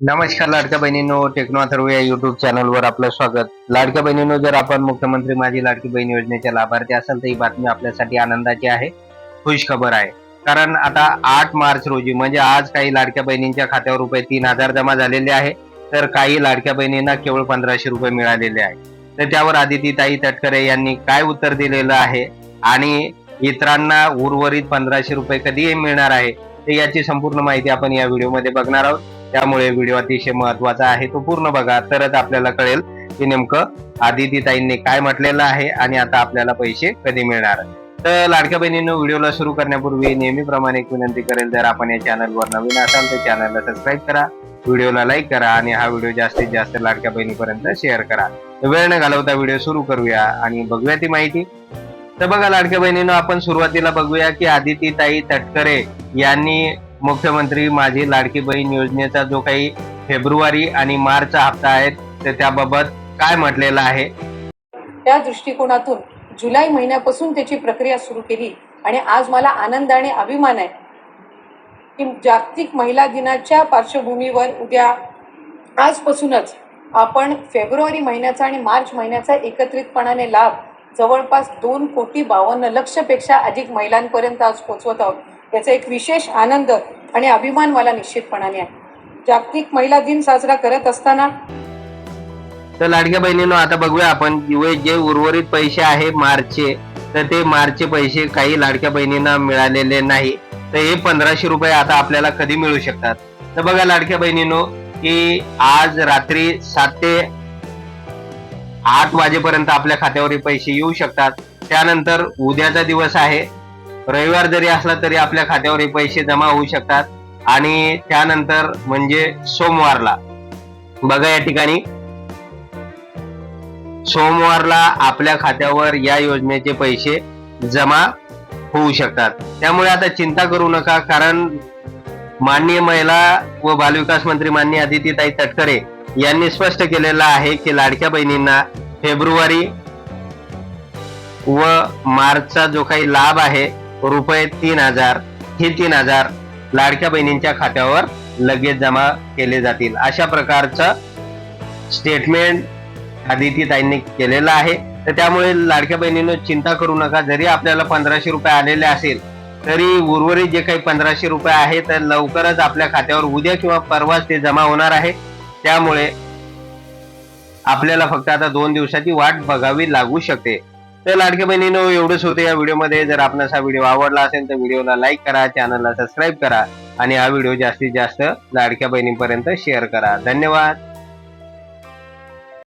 नमस्कार लाडक्या बहिणींनो टेक्नो अथर्व या युट्यूब चॅनलवर आपलं स्वागत. लाडक्या बहिणींनो जर आपण मुख्यमंत्री माझी लाडकी बहीण योजनेच्या लाभार्थी असाल तर ही बातमी आपल्यासाठी आनंदाची आहे खुश खबर आहे. कारण आता आठ मार्च रोजी म्हणजे आज काही लाडक्या बहिणींच्या खात्यावर रुपये तीन हजार जमा झालेले आहे तर काही लाडक्या बहिणींना केवळ पंधराशे रुपये मिळालेले आहे. तर त्यावर आदिती ताई तटकरे यांनी काय उत्तर दिलेलं आहे? आणि इतरांना उर्वरित पंधराशे रुपये कधी मिळणार आहे तर याची संपूर्ण माहिती आपण या व्हिडिओमध्ये बघणार आहोत. त्यामुळे व्हिडिओ अतिशय महत्त्वाचा आहे. तो पूर्ण बघा तरच आपल्याला कळेल की नेमकं आदिती ताईंनी काय म्हटलेलं आहे आणि आता आपल्याला पैसे कधी मिळणार. तर लाडक्या बहिणींनो व्हिडिओला सुरू करण्यापूर्वी नेहमीप्रमाणे एक विनंती करेल जर आपण या चॅनलवर नवीन असाल तर चॅनलला सबस्क्राईब करा व्हिडिओला लाईक करा आणि हा व्हिडिओ जास्तीत जास्त लाडक्या बहिणीपर्यंत शेअर करा. वेळ न घालवता व्हिडिओ सुरू करूया आणि बघूया ती माहिती. तर बघा लाडक्या बहिणीनं आपण सुरुवातीला बघूया की आदिती ताई तटकरे यांनी मुख्यमंत्री माझी लाडकी बहीण योजनेचा जो काही फेब्रुवारी आणि मार्चचा हप्ता आहे तर त्याबाबत काय म्हटलेलं आहे? त्या दृष्टिकोनातून जुलै महिन्यापासून त्याची प्रक्रिया सुरू केली आणि आज मला आनंद आणि अभिमान आहे की जागतिक महिला दिनाच्या पार्श्वभूमीवर उद्या आजपासूनच आपण फेब्रुवारी महिन्याचा आणि मार्च महिन्याचा एकत्रितपणाने लाभ जवळपास दोन कोटी बावन्न लक्षपेक्षा अधिक महिलांपर्यंत आज पोहोचवत आहोत. याचा एक विशेष आनंद आणि अभिमान मला निश्चितपणाने आहे. जागतिक महिला दिन साजरा करत असताना तर लाडक्या बहिणीनो आता बघूया आपण जे जे उर्वरित पैसे आहे मार्चचे तर ते मार्चचे पैसे काही लाडक्या बहिणींना मिळालेले नाही. तर हे पंधराशे रुपये आता आपल्याला कधी मिळू शकतात? तर बघा लाडक्या बहिणीनो की आज रात्री सात ते आठ वाजेपर्यंत आपल्या खात्यावर हे पैसे येऊ शकतात. त्यानंतर उद्याचा दिवस आहे. रविवार जरी असला तरी आपल्या खात्यावर हे पैसे जमा होऊ शकतात. आणि त्यानंतर म्हणजे सोमवारला बघा या ठिकाणी. सोमवारला आपल्या खात्यावर या योजनेचे पैसे जमा होऊ शकतात. त्यामुळे आता चिंता करू नका कारण माननीय महिला व बालविकास मंत्री माननीय आदितीताई तटकरे यांनी स्पष्ट केलेलं आहे की लाडक्या बहिणींना फेब्रुवारी व मार्चचा जो काही लाभ आहे रुपये तीन हजार हे तीन हजार लाडक्या बहिणींच्या खात्यावर लगेच जमा केले जातील. अशा प्रकारचं स्टेटमेंट आदिती ताईंनी केलेलं आहे. तर त्यामुळे लाडक्या बहिणीनं चिंता करू नका. जरी आपल्याला पंधराशे रुपये आलेले असेल तरी उर्वरित जे काही पंधराशे रुपये आहे तर लवकरच आपल्या खात्यावर उद्या किंवा परवाच ते जमा होणार आहे. त्यामुळे आपल्याला फक्त आता दोन दिवसाची वाट बघावी लागू शकते. तर लाडक्या बहिणीनो एवढंच होतं या व्हिडिओमध्ये. जर आपणास हा व्हिडिओ आवडला असेल तर व्हिडिओला लाईक करा चॅनलला सबस्क्राईब करा आणि हा व्हिडिओ जास्तीत जास्त लाडक्या बहिणींपर्यंत शेअर करा. धन्यवाद.